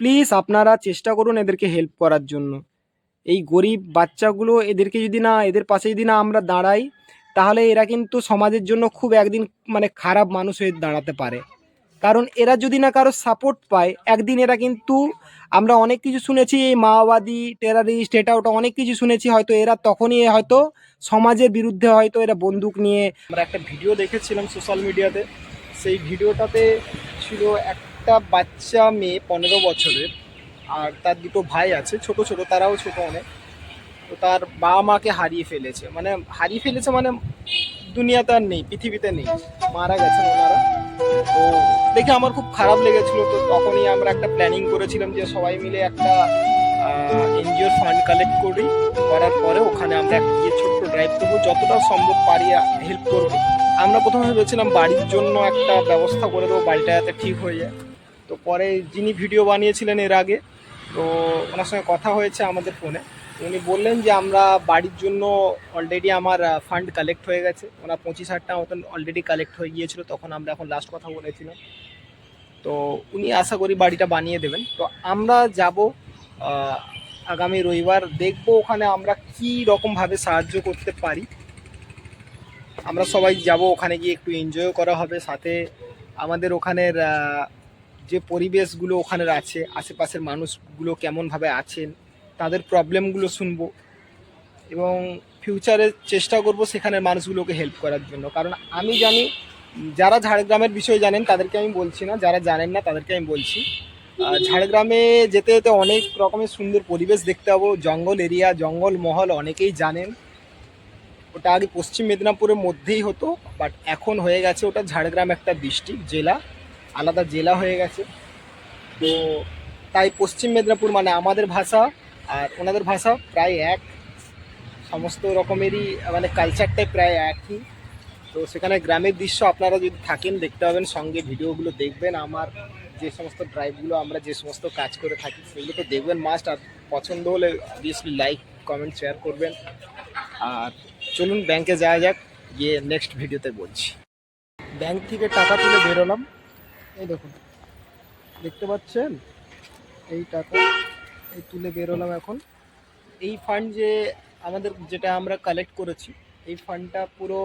Please আপনারা চেষ্টা করুন এদেরকে হেল্প করার জন্য। এই গরিব বাচ্চাগুলো এদেরকে যদি না, এদের পাশে যদি না আমরা দাঁড়াই, তাহলে এরা কিন্তু সমাজের জন্য খুব একদিন মানে খারাপ মানুষ হয়ে দাঁড়াতে পারে। কারণ এরা যদি না কারও সাপোর্ট পায়, একদিন এরা কিন্তু, আমরা অনেক কিছু শুনেছি, এই মাওবাদী টেরারিস্ট এটা ওটা অনেক কিছু শুনেছি, হয়তো এরা তখনই হয়তো সমাজের বিরুদ্ধে হয়তো এরা বন্দুক নিয়ে আমরা একটা ভিডিও দেখেছিলাম সোশ্যাল মিডিয়াতে সেই ভিডিওটাতে ছিল একটা বাচ্চা মেয়ে পনেরো বছরের, আর তার দুটো ভাই আছে, ছোট ছোট, তারাও ছোট অনেক। তো তার বাবা মাকে হারিয়ে ফেলেছে। মানে হারিয়ে ফেলেছে মানে দুনিয়াতে আর নেই, পৃথিবীতে নেই। মারা গেছেন ওনারা। তো দেখে আমার খুব খারাপ লেগেছিল। তো তখনই আমরা একটা প্ল্যানিং করেছিলাম যে সবাই মিলে একটা এনজিওর ফান্ড কালেক্ট করি। করার পরে ওখানে আমরা গিয়ে ছোট্ট ড্রাইভ করব, যতটা সম্ভব পারি হেল্প করব। আমরা প্রথমে ভেবেছিলাম বাড়ির জন্য একটা ব্যবস্থা করে দেবো, বাড়িটা যাতে ঠিক হয়ে যায়। তো পরে যিনি ভিডিও বানিয়েছিলেন এর আগে, তো ওনার সঙ্গে কথা হয়েছে আমাদের ফোনে। উনি বললেন যে আমরা বাড়ির জন্য অলরেডি আমার ফান্ড কালেক্ট হয়ে গেছে। ওনার পঁচিশ হাজার টাকা মতন অলরেডি কালেক্ট হয়ে গিয়েছিল, তখন আমরা এখন লাস্ট কথা বলেছিলাম। তো উনি আশা করি বাড়িটা বানিয়ে দেবেন। তো আমরা যাব আগামী রবিবার, দেখব ওখানে আমরা কি রকমভাবে সাহায্য করতে পারি। আমরা সবাই যাব, ওখানে গিয়ে একটু এনজয়ও করা হবে। সাথে আমাদের ওখানের যে পরিবেশগুলো ওখানের আছে, আশেপাশের মানুষগুলো কেমনভাবে আছেন, তাদের প্রবলেমগুলো শুনব এবং ফিউচারে চেষ্টা করব সেখানের মানুষগুলোকে হেল্প করার জন্য। কারণ আমি জানি, যারা ঝাড়গ্রামের বিষয়ে জানেন তাদেরকে আমি বলছি না, যারা জানেন না তাদেরকে আমি বলছি। ঝাড়গ্রামে যেতে যেতে অনেক রকমের সুন্দর পরিবেশ দেখতে পাবো, জঙ্গল এরিয়া জঙ্গল মহল অনেকেই জানেন। ওটা আগে পশ্চিম মেদিনীপুরের মধ্যেই হতো বাট এখন হয়ে গেছে ওটা ঝাড়গ্রাম একটা ডিস্ট্রিক্ট জেলা। আলাদা জেলা হয়ে গেছে। তো তাই পশ্চিম মেদিনীপুর মানে আমাদের ভাষা আর ওনাদের ভাষা প্রায় এক। সমস্ত রকমেরই মানে কালচারটাই প্রায় একই। তো সেখানে গ্রামের দৃশ্য আপনারা যদি থাকেন, দেখতে পাবেন, সঙ্গে ভিডিওগুলো দেখবেন। আমার যে সমস্ত ড্রাইভগুলো আমরা যে সমস্ত কাজ করে থাকি, সেগুলো তো দেখবেন মাস্ট আর পছন্দ হলে অবভিয়াসলি লাইক কমেন্ট শেয়ার করবেন। আর চলুন ব্যাংকে যাওয়া যাক, গিয়ে নেক্সট ভিডিওতে বলছি। ব্যাংক থেকে টাকা তুলে বেরোলাম। এই দেখুন। দেখতে পাচ্ছেন? এই টাকা এই তুলে বেরোলাম এখন। এই ফান্ড যে আমাদের যেটা আমরা কালেক্ট করেছি, এই ফান্ডটা পুরো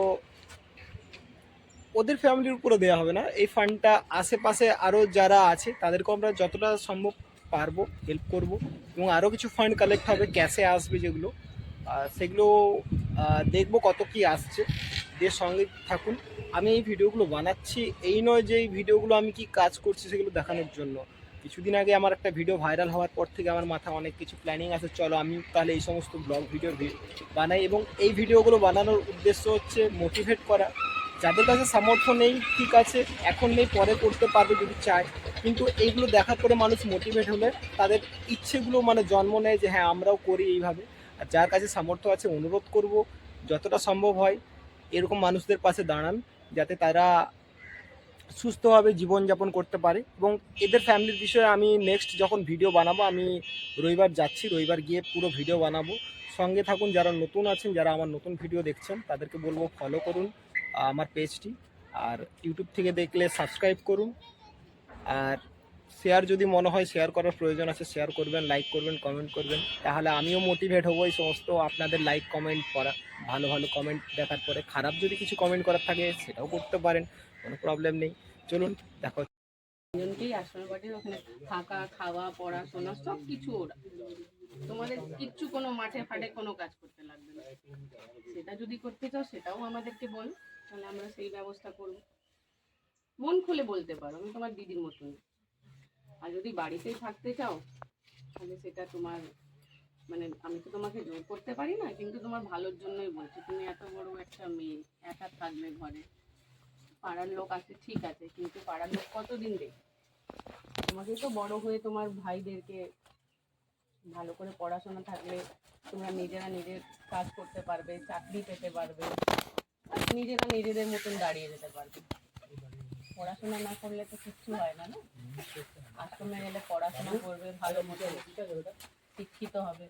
ওদের ফ্যামিলির উপরে দেওয়া হবে না। এই ফান্ডটা আশেপাশে আরও যারা আছে, তাদেরকেও আমরা যতটা সম্ভব পারব হেল্প করব এবং আরও কিছু ফান্ড কালেক্ট হবে ক্যাশে আসবে যেগুলো। সেগুলো দেখব কত কি আসছে। দিয়ে সঙ্গে থাকুন। আমি এই ভিডিওগুলো বানাচ্ছি, এই নয় যে এই ভিডিওগুলো আমি কি কাজ করছি সেগুলো দেখানোর জন্য। কিছুদিন আগে আমার একটা ভিডিও ভাইরাল হওয়ার পর থেকে আমার মাথা অনেক কিছু প্ল্যানিং আছে, চলো আমি তাহলে এই সমস্ত ব্লগ ভিডিও বানাই এবং এই ভিডিওগুলো বানানোর উদ্দেশ্য হচ্ছে মোটিভেট করা। যাদের কাছে সামর্থ্য নেই, ঠিক আছে, এখন নেই, পরে করতে পারবে যদি চায়। কিন্তু এইগুলো দেখার পরে মানুষ মোটিভেট হলে তাদের ইচ্ছেগুলো মানে জন্ম নেয় যে হ্যাঁ আমরাও করি এইভাবে। আর যার কাছে সামর্থ্য আছে, অনুরোধ করব, যতটা সম্ভব হয়, এরকম মানুষদের পাশে দাঁড়ান। যাতে তারা সুস্থভাবে জীবনযাপন করতে পারে এবং এদের ফ্যামিলির বিষয়ে আমি নেক্সট যখন ভিডিও বানাবো, আমি রবিবার যাচ্ছি, রবিবার গিয়ে পুরো ভিডিও বানাবো। সঙ্গে থাকুন, যারা নতুন আছেন, যারা আমার নতুন ভিডিও দেখছেন, তাদেরকে বলব ফলো করুন আমার পেজটি আর ইউটিউব থেকে দেখলে সাবস্ক্রাইব করুন। আর শেয়ার যদি মনে হয় শেয়ার করার প্রয়োজন আছে শেয়ার করবেন লাইক করবেন কমেন্ট করবেন। তাহলে আমিও মোটিভেট হব এই সমস্ত আপনাদের লাইক কমেন্ট করা ভালো ভালো কমেন্ট দেখার পরে। খারাপ যদি কিছু কমেন্ট করার থাকে, সেটাও করতে পারেন, কোনো প্রবলেম নেই। চলুন, দেখো তিনজনকেই আশ্রম ওখানে থাকা, খাওয়া, পড়াশোনা, সব কিছু ওরা। তোমাদের কিচ্ছু কোনো মাঠে ফাটে কোনো কাজ করতে লাগবে না। সেটা যদি করতে চাও, সেটাও আমাদেরকে বল, তাহলে আমরা সেই ব্যবস্থা করব। মন খুলে বলতে পারো, আমি তোমার দিদির মতন আর যদি বাড়িতেই থাকতে চাও, তাহলে সেটা তোমার মানে আমি তো তোমাকে জোর করতে পারি না, কিন্তু তোমার ভালোর জন্যই বলছি। তুমি এত বড় একটা মেয়ে, একা থাকবে ঘরে। পাড়ার লোক আছে, ঠিক আছে, কিন্তু পাড়ার লোক কতদিন দেখবে? তোমাকে তো বড় হয়ে তোমার ভাইদেরকে ভালো করে পড়াশোনা থাকলে তোমরা নিজেরা নিজের কাজ করতে পারবে, চাকরি পেতে পারবে নিজেরা নিজেদের মতন দাঁড়িয়ে যেতে পারবে। পড়াশোনা না করলে তো কিচ্ছু হয় না না? আশ্রমে গেলে পড়াশোনা করবে ভালো মতো শিক্ষিত হবে।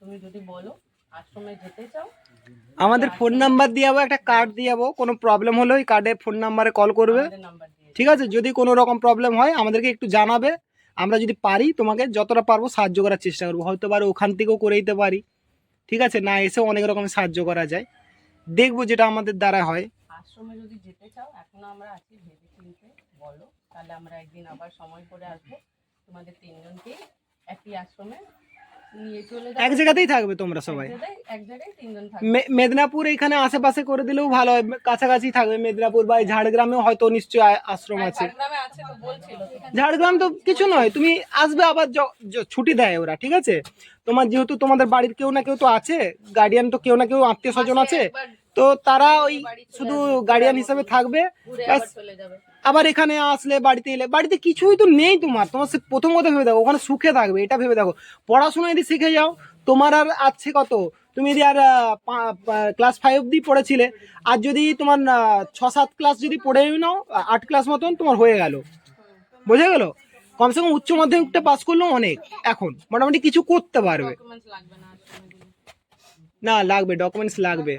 তুমি যদি বলো আশ্রমে যেতে চাও? আমাদের ফোন নাম্বার দিয়ে যাব একটা কার্ড দিয়ে যাব কোনো প্রবলেম হলে ওই কার্ডে ফোন নাম্বারে কল করবে। ঠিক আছে? যদি কোনো রকম প্রবলেম হয় আমাদেরকে একটু জানাবে। আমরা যদি পারি তোমাকে যতটা পারব সাহায্য করার চেষ্টা করব। হয়তো পারে ওখান থেকেও করে দিতে পারি। ঠিক আছে? না এসেও অনেক রকম সাহায্য করা যায়। দেখব যেটা আমাদের দ্বারা হয়। আশ্রমে যদি যেতে চাও এখনও আমরা আছি ভেবে চিনতে বলো। তাহলে আমরা একদিন আবার সময় করে আসব। তোমাদের তিনজনকে একই আশ্রমে এক জায়গাতেই থাকবে তোমরা সবাই। মেদিনীপুর এখানে আশেপাশে করে দিলেও ভালো হয় কাছাকাছি থাকবে মেদিনীপুর বা ঝাড়গ্রামেও হয়তো নিশ্চয়ই আশ্রম আছে। ঝাড়গ্রামে আছে তো ঝাড়গ্রাম তো কিছু নয় তুমি আসবে আবার ছুটি দেয় ওরা ঠিক আছে? তোমার যেহেতু তোমাদের বাড়ির কেউ না কেউ তো আছে গার্ডিয়ান তো কেউ না কেউ আত্মীয় স্বজন আছে তো তারা ওই শুধু গার্ডিয়ান হিসাবে থাকবে ব্যাস। চলে যাবে। আবার এখানে আসলে বাড়িতে এলে বাড়িতে কিছুই তো নেই তোমার। তোমার সে প্রথম কথা ভেবে দেখো ওখানে সুখে থাকবে এটা ভেবে দেখো। পড়াশোনা যদি শিখে যাও তোমার আর আছে কত? তুমি যদি আর ক্লাস ফাইভ অব্দি পড়েছিলে আর যদি তোমার ছ সাত ক্লাস যদি পড়ে নাও আট ক্লাস মতন তোমার হয়ে গেল। বোঝা গেল? কমসে কম উচ্চ মাধ্যমিকটা পাস করলেও অনেক এখন। মোটামুটি কিছু করতে পারবে। না না লাগবে ডকুমেন্টস লাগবে।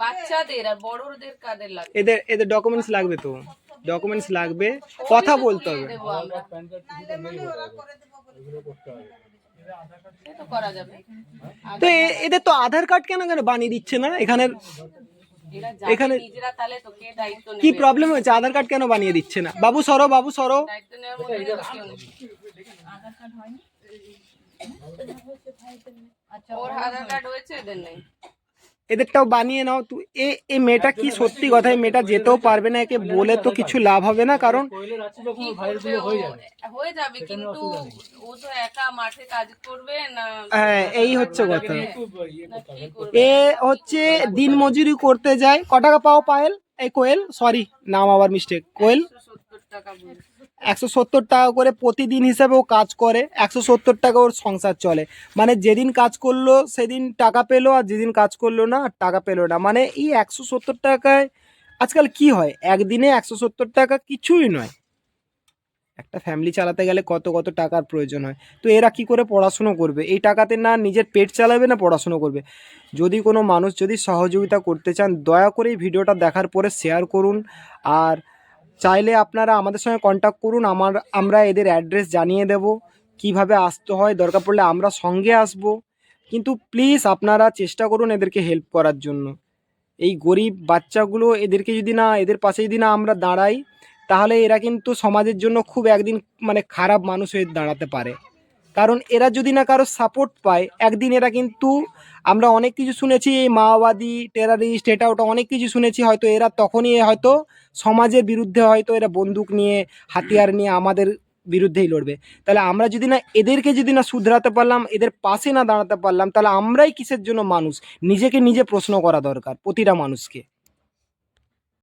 বাচ্চাদের আর বড়দের কাদের লাগবে? এদের এদের ডকুমেন্টস লাগবে তো। ডকুমেন্টস লাগবে, কথা বলতে হবে। তো এদের তো আধার কার্ড কেন কেন বানিয়ে দিচ্ছে না? এখানে এখানে- কে প্রবলেম হয়েছে? আধার কার্ড কেন বানিয়ে দিচ্ছে না? বাবু সরো বাবু সরো। ওর আধার কার্ড হয়েছে এদের নেই। এদেরটাও বানিয়ে নাও। তুই এ এ মেয়েটা কি সত্যি কথা? এই মেয়েটা যেতেও পারবে না একে বলে তো কিছু লাভ হবে না কারণ? হয়ে যাবে। কিন্তু ও তো একা মাঠে কাজ করবে না। হ্যাঁ এই হচ্ছে কথা। করবে? এ হচ্ছে দিন মজুরি করতে যায়। ক টাকা পাও পায়েল? এই কোয়েল সরি নাম আবার মিস্টেক কোয়েল? টাকা একশো সত্তর টাকা করে প্রতিদিন হিসাবে ও কাজ করে, একশো সত্তর টাকা ওর সংসার চলে। মানে যেদিন কাজ করল সেদিন টাকা পেল আর যেদিন কাজ করল না আর টাকা পেল না। মানে এই একশো সত্তর টাকায় আজকাল কি হয়? একদিনে একশো সত্তর টাকা কিছুই নয়। একটা ফ্যামিলি চালাতে গেলে কত কত টাকার প্রয়োজন হয়। তো এরা কি করে পড়াশুনো করবে? এই টাকাতে না নিজের পেট চালাবে না পড়াশুনো করবে? যদি কোনো মানুষ যদি সহযোগিতা করতে চান, দয়া করে এই ভিডিওটা দেখার পরে শেয়ার করুন। আর চাইলে আপনারা আমাদের সঙ্গে কন্ট্যাক্ট করুন, আমার, আমরা এদের অ্যাড্রেস জানিয়ে দেব, কীভাবে আসতে হয়, দরকার পড়লে আমরা সঙ্গে আসব। কিন্তু প্লিজ আপনারা চেষ্টা করুন এদেরকে হেল্প করার জন্য। এই গরিব বাচ্চাগুলো এদেরকে যদি না, এদের পাশে যদি না আমরা দাঁড়াই, তাহলে এরা কিন্তু সমাজের জন্য খুব একদিন মানে খারাপ মানুষ হয়ে দাঁড়াতে পারে। কারণ এরা যদি না কারও সাপোর্ট পায়, একদিন এরা কিন্তু, আমরা অনেক কিছু শুনেছি, এই মাওবাদী টেরারিস্ট এটা ওটা অনেক কিছু শুনেছি, হয়তো এরা তখনই হয়তো সমাজের বিরুদ্ধে হয়তো এরা বন্দুক নিয়ে, হাতিয়ার নিয়ে আমাদের বিরুদ্ধেই লড়বে। তাহলে আমরা যদি না, এদেরকে যদি না শুধরাতে পারলাম, এদের পাশে না দাঁড়াতে পারলাম, তাহলে আমরাই কিসের জন্য মানুষ? নিজেকে নিজে প্রশ্ন করা দরকার প্রতিটা মানুষকে।